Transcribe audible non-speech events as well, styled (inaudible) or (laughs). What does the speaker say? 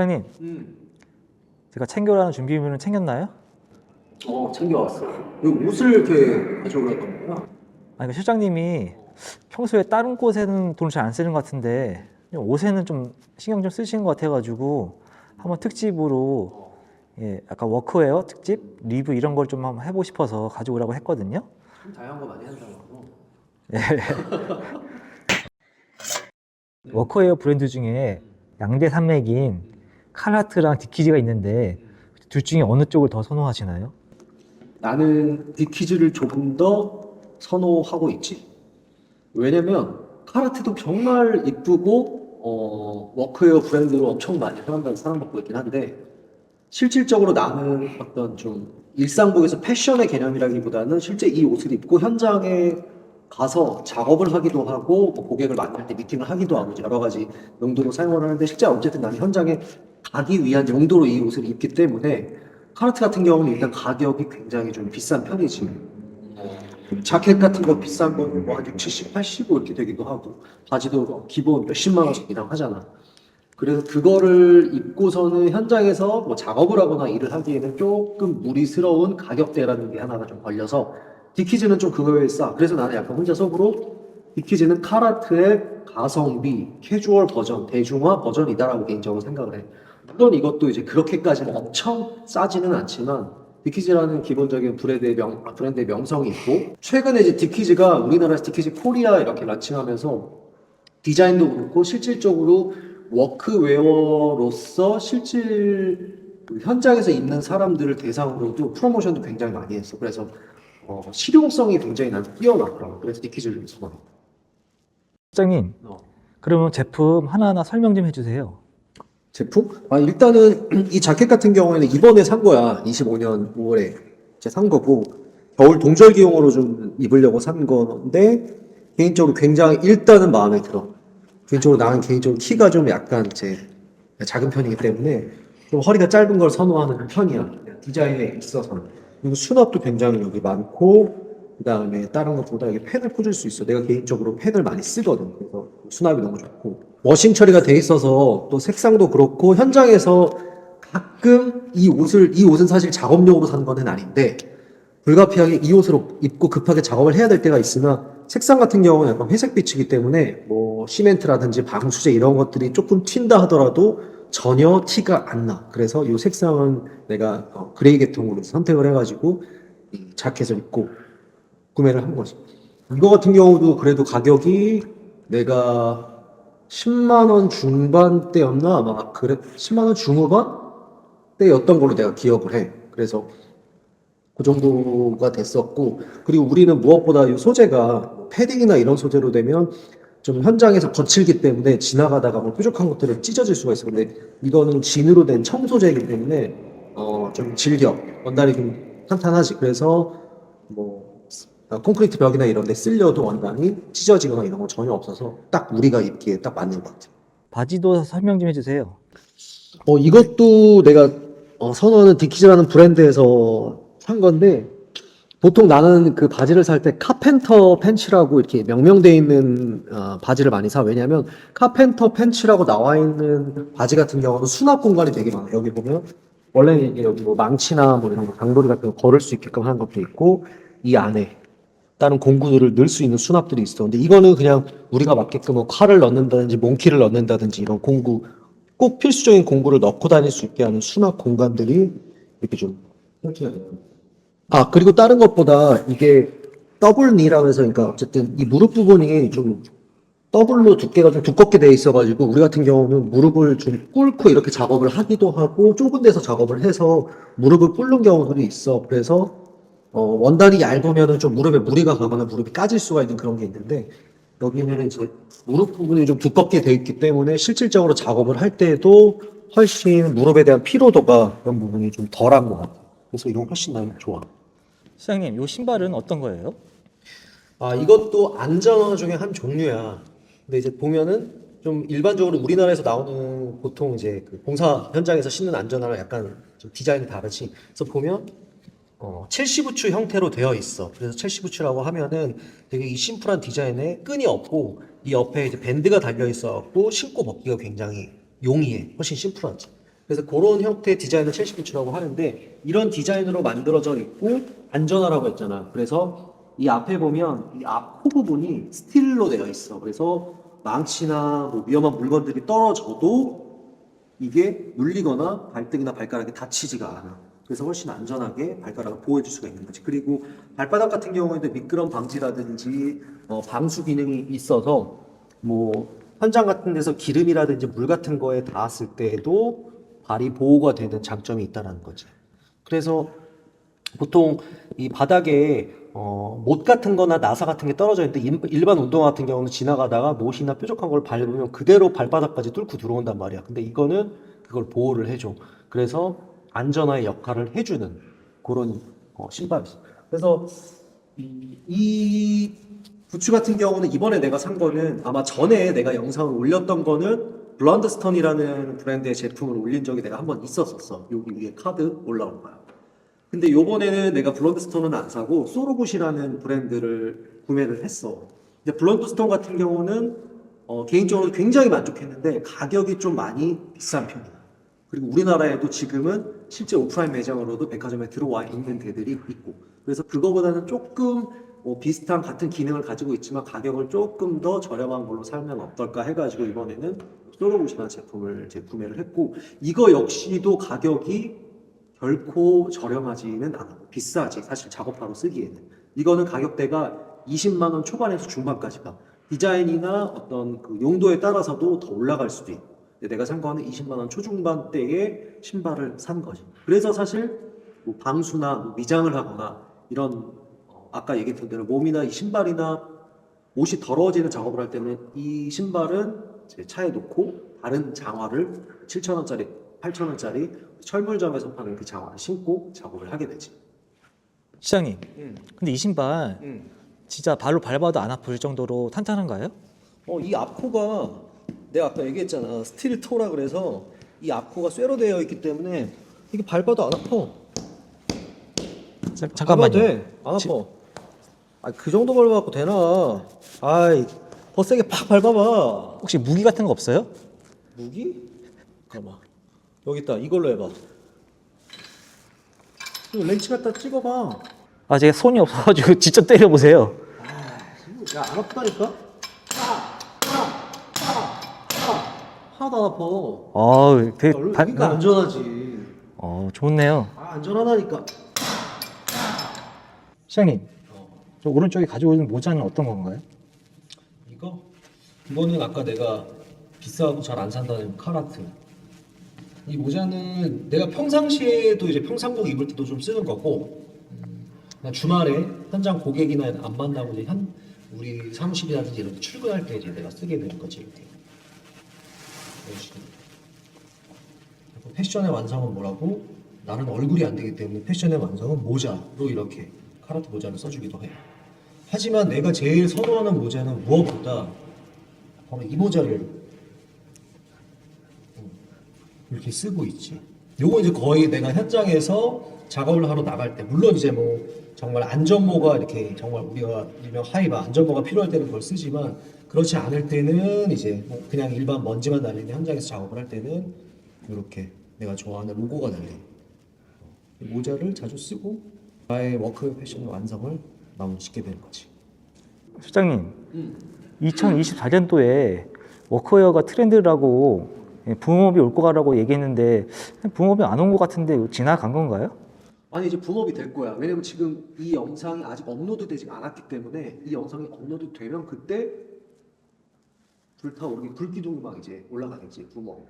사장님, 음. 제가 챙겨라는 준비물은 챙겼나요? 어, 챙겨왔어. 여기 옷을 이렇게 가져오라고 한 거야? 아니, 그 실장님이 평소에 다른 곳에는 돈을 잘 안 쓰는 것 같은데 옷에는 좀 신경 좀 쓰시는 것 같아가지고 한번 특집으로 예, 약간 워크웨어 특집 리뷰 이런 걸 좀 한번 해보고 싶어서 가져오라고 했거든요. 참 다양한 거 많이 한다고. (laughs) 워크웨어 브랜드 중에 양대 산맥인 카라트랑 디키즈가 있는데 둘 중에 어느 쪽을 더 선호하시나요? 나는 디키즈를 조금 더 선호하고 있지. 왜냐면 카라트도 정말 이쁘고 어, 워크웨어 브랜드로 엄청 많이 사람들 사랑받고 있긴 한데 실질적으로 나는 어떤 좀 일상복에서 패션의 개념이라기보다는 실제 이 옷을 입고 현장에 가서 작업을 하기도 하고 뭐 고객을 만날 때 미팅을 하기도 하고 여러 가지 용도로 사용을 하는데 실제 어쨌든 나는 현장에 가기 위한 용도로 이 옷을 입기 때문에 카라트 같은 경우는 일단 가격이 굉장히 좀 비싼 편이지. 자켓 같은 거 비싼 거는 뭐한 6, 70, 80 이렇게 되기도 하고 바지도 뭐 기본 몇십만 원씩 이상 하잖아. 그래서 그거를 입고서는 현장에서 뭐 작업을 하거나 일을 하기에는 조금 무리스러운 가격대라는 게 하나가 좀 걸려서 디키즈는 좀 그거에 싸. 그래서 나는 약간 혼자 속으로 디키즈는 카라트의 가성비, 캐주얼 버전, 대중화 버전이다라고 개인적으로 생각을 해. 물론 이것도 이제 그렇게까지는 엄청 싸지는 않지만 디키즈라는 기본적인 브랜드의 명 아, 브랜드의 명성이 있고 최근에 이제 디키즈가 우리나라에서 디키즈 코리아 이렇게 런칭하면서 디자인도 그렇고 실질적으로 워크웨어로서 실질 그 현장에서 입는 사람들을 대상으로도 프로모션도 굉장히 많이 했어. 그래서 어, 실용성이 굉장히 난 뛰어나더라고. 그래서 디키즈를 선호해. 실장님, 어. 그러면 제품 하나하나 설명 좀 해주세요. 제품? 아, 일단은 (clears throat) 이 자켓 같은 경우에는 이번에 산 거야. 25년 5월에 이제 산 거고 겨울 동절기용으로 좀 입으려고 산 건데 개인적으로 굉장히 일단은 마음에 들어. 개인적으로 나는 개인적으로 키가 좀 약간 이제 작은 편이기 때문에 좀 허리가 짧은 걸 선호하는 편이야. 디자인에 있어서는. 그리고 수납도 굉장히 여기 많고 그다음에 다른 것보다 여기 펜을 꽂을 수 있어. 내가 개인적으로 펜을 많이 쓰거든. 그래서 수납이 너무 좋고 워싱 처리가 돼 있어서 또 색상도 그렇고 현장에서 가끔 이 옷을 이 옷은 사실 작업용으로 산 거는 아닌데 불가피하게 이 옷으로 입고 급하게 작업을 해야 될 때가 있으나 색상 같은 경우는 약간 회색빛이기 때문에 뭐 시멘트라든지 방수제 이런 것들이 조금 튄다 하더라도 전혀 티가 안 나. 그래서 이 색상은 내가 어, 그레이 계통으로 선택을 해가지고 이 자켓을 입고 구매를 한 거지. 이거 같은 경우도 그래도 가격이 내가 10만 원 중반대였나 아마 그래 10만 원 중후반 때였던 걸로 내가 기억을 해. 그래서 그 정도가 됐었고 그리고 우리는 무엇보다 이 소재가 뭐 패딩이나 이런 소재로 되면 좀 현장에서 거칠기 때문에 지나가다가 뭐 뾰족한 것들은 찢어질 수가 있어. 근데 이거는 진으로 된 청소재이기 때문에 어 좀 질겨 원단이 좀 탄탄하지. 그래서 뭐 어, 콘크리트 벽이나 이런 데 쓸려도 원단이 찢어지거나 이런 거 전혀 없어서 딱 우리가 입기에 딱 맞는 것 같아요. 바지도 설명 좀 해주세요. 어, 이것도 내가 어, 선호하는 디키즈라는 브랜드에서 산 건데 보통 나는 그 바지를 살 때 카펜터 팬츠라고 이렇게 명명돼 있는 어, 바지를 많이 사. 왜냐면 카펜터 팬츠라고 나와 있는 바지 같은 경우는 수납 공간이 되게 많아. 여기 보면 원래는 이게 여기 뭐 망치나 뭐 이런 거 장돌이 같은 거 걸을 수 있게끔 하는 것도 있고 이 안에 다른 공구들을 넣을 수 있는 수납들이 있어. 근데 이거는 그냥 우리가 맞게끔 뭐 칼을 넣는다든지 몽키를 넣는다든지 이런 공구 꼭 필수적인 공구를 넣고 다닐 수 있게 하는 수납 공간들이 이렇게 좀 설치가 돼요. 아 그리고 다른 것보다 이게 더블 니라고 해서 그러니까 어쨌든 이 무릎 부분이 좀 더블로 두께가 좀 두껍게 돼 있어가지고 우리 같은 경우는 무릎을 좀 꿇고 이렇게 작업을 하기도 하고 좁은 데서 작업을 해서 무릎을 꿇는 경우들이 있어. 그래서 어, 원단이 얇으면은 좀 무릎에 무리가 가거나 무릎이 까질 수가 있는 그런 게 있는데 여기는 이제 무릎 부분이 좀 두껍게 돼 있기 때문에 실질적으로 작업을 할 때도 훨씬 무릎에 대한 피로도가 그런 부분이 좀 덜한 것 같아요. 그래서 이건 훨씬 나는 좋아. 실장님, 이 신발은 어떤 거예요? 아, 이것도 안전화 중에 한 종류야. 근데 이제 보면은 좀 일반적으로 우리나라에서 나오는 보통 이제 그 공사 현장에서 신는 안전화랑 약간 좀 디자인이 다르지. 그래서 보면 어, 첼시 부츠 형태로 되어 있어. 그래서 첼시 부츠라고 하면은 되게 이 심플한 디자인에 끈이 없고 이 옆에 이제 밴드가 달려 있어 갖고 신고 벗기가 굉장히 용이해. 훨씬 심플하지. 그래서 그런 형태의 디자인을 첼시 부츠라고 하는데 이런 디자인으로 만들어져 있고 안전하라고 했잖아. 그래서 이 앞에 보면 이 앞 코 부분이 스틸로 되어 있어. 그래서 망치나 뭐 위험한 물건들이 떨어져도 이게 눌리거나 발등이나 발가락이 다치지가 않아. 그래서 훨씬 안전하게 발가락을 보호해줄 수가 있는 거지. 그리고 발바닥 같은 경우에도 미끄럼 방지라든지 어, 방수 기능이 있어서 뭐 현장 같은 데서 기름이라든지 물 같은 거에 닿았을 때에도 발이 보호가 되는 장점이 있다는 거지. 그래서 보통 이 바닥에 어, 못 같은 거나 나사 같은 게 떨어져 있는데 일- 일반 운동화 같은 경우는 지나가다가 못이나 뾰족한 걸 밟으면 그대로 발바닥까지 뚫고 들어온단 말이야. 근데 이거는 그걸 보호를 해줘. 그래서 안전화의 역할을 해주는 그런 어, 신발이었어. 그래서 이, 이 부츠 같은 경우는 이번에 내가 산 거는 아마 전에 내가 영상을 올렸던 거는 블런드스턴이라는 브랜드의 제품을 올린 적이 내가 한 번 있었었어. 여기 위에 카드 올라온 거야. 근데 요번에는 내가 블런드스톤은 안 사고 소로굿이라는 브랜드를 구매를 했어. 근데 블런드스톤 같은 경우는 어, 개인적으로 굉장히 만족했는데 가격이 좀 많이 비싼 편이야. 그리고 우리나라에도 지금은 실제 오프라인 매장으로도 백화점에 들어와 있는 데들이 있고 그래서 그거보다는 조금 뭐 비슷한 같은 기능을 가지고 있지만 가격을 조금 더 저렴한 걸로 살면 어떨까 해가지고 이번에는 소로굿이라는 제품을 이제 구매를 했고 이거 역시도 가격이 결코 저렴하지는 않아. 비싸지. 사실 작업하러 쓰기에는. 이거는 가격대가 20만 원 초반에서 중반까지 가. 디자인이나 어떤 그 용도에 따라서도 더 올라갈 수도 있고. 내가 산 거는 20만 원 초중반대의 신발을 산 거지. 그래서 사실 뭐 방수나 뭐 미장을 하거나 이런 어, 아까 얘기했던 대로 몸이나 이 신발이나 옷이 더러워지는 작업을 할 때는 이 신발은 제 차에 놓고 다른 장화를 7,000원짜리, 8,000원짜리 철물점에서 파는 그 장화를 신고 작업을 하게 되지. 시장님, 음. 근데 이 신발 진짜 발로 밟아도 안 아플 정도로 탄탄한가요? 어, 이 앞코가 내가 아까 얘기했잖아. 스틸 토라 그래서 이 앞코가 쇠로 되어 있기 때문에 이게 밟아도 안 아파. 자, 잠깐만요. 돼. 안 아파. 아, 그 정도 밟아갖고 되나? 아이, 더 세게 팍 밟아봐. 혹시 무기 같은 거 없어요? 무기? 잠깐만. 여기 있다. 이걸로 해봐. 이거 렌치 갖다 찍어봐. 아, 제가 손이 없어가지고 (laughs) 직접 때려 보세요. 야, 안 아프다니까? 하나도 안 아파. 어, 되게 여기가 안전하지. 어, 좋네요. 아, 안전하다니까. 시장님, 저 오른쪽에 가지고 있는 모자는 어떤 건가요? 이거? 이거는 아까 내가 비싸고 잘 안 산다는 카라트. 이 모자는 내가 평상시에도 이제 평상복 입을 때도 좀 쓰는 거고, 음, 나 주말에 현장 고객이나 안 만나고 이제 현 우리 사무실이라든지 이런 데 출근할 때 이제 내가 쓰게 되는 거지 이렇게. 이런 식으로. 패션의 완성은 뭐라고? 나는 얼굴이 안 되기 때문에 패션의 완성은 모자로 이렇게 카라트 모자를 써주기도 해요. 하지만 내가 제일 선호하는 모자는 무엇보다 바로 이 모자를 음, 이렇게 쓰고 있지. 요거 이제 거의 내가 현장에서 작업을 하러 나갈 때, 물론 이제 뭐 정말 안전모가 이렇게 정말 우리가 일명 하이바 안전모가 필요할 때는 그걸 쓰지만 그렇지 않을 때는 이제 뭐 그냥 일반 먼지만 날리는 현장에서 작업을 할 때는 이렇게 내가 좋아하는 로고가 달린 이 모자를 자주 쓰고 나의 워크 패션의 완성을 마무리 짓게 되는 거지. 실장님, 2024년도에 워크웨어가 트렌드라고 예, 붐업이 올 거라고 얘기했는데 붐업이 안 온 것 같은데 지나간 건가요? 아니 이제 붐업이 될 거야. 왜냐면 지금 이 영상이 아직 업로드되지 않았기 때문에 이 영상이 업로드 되면 그때 불타오르게 불기둥이 막 이제 올라가겠지 붐업.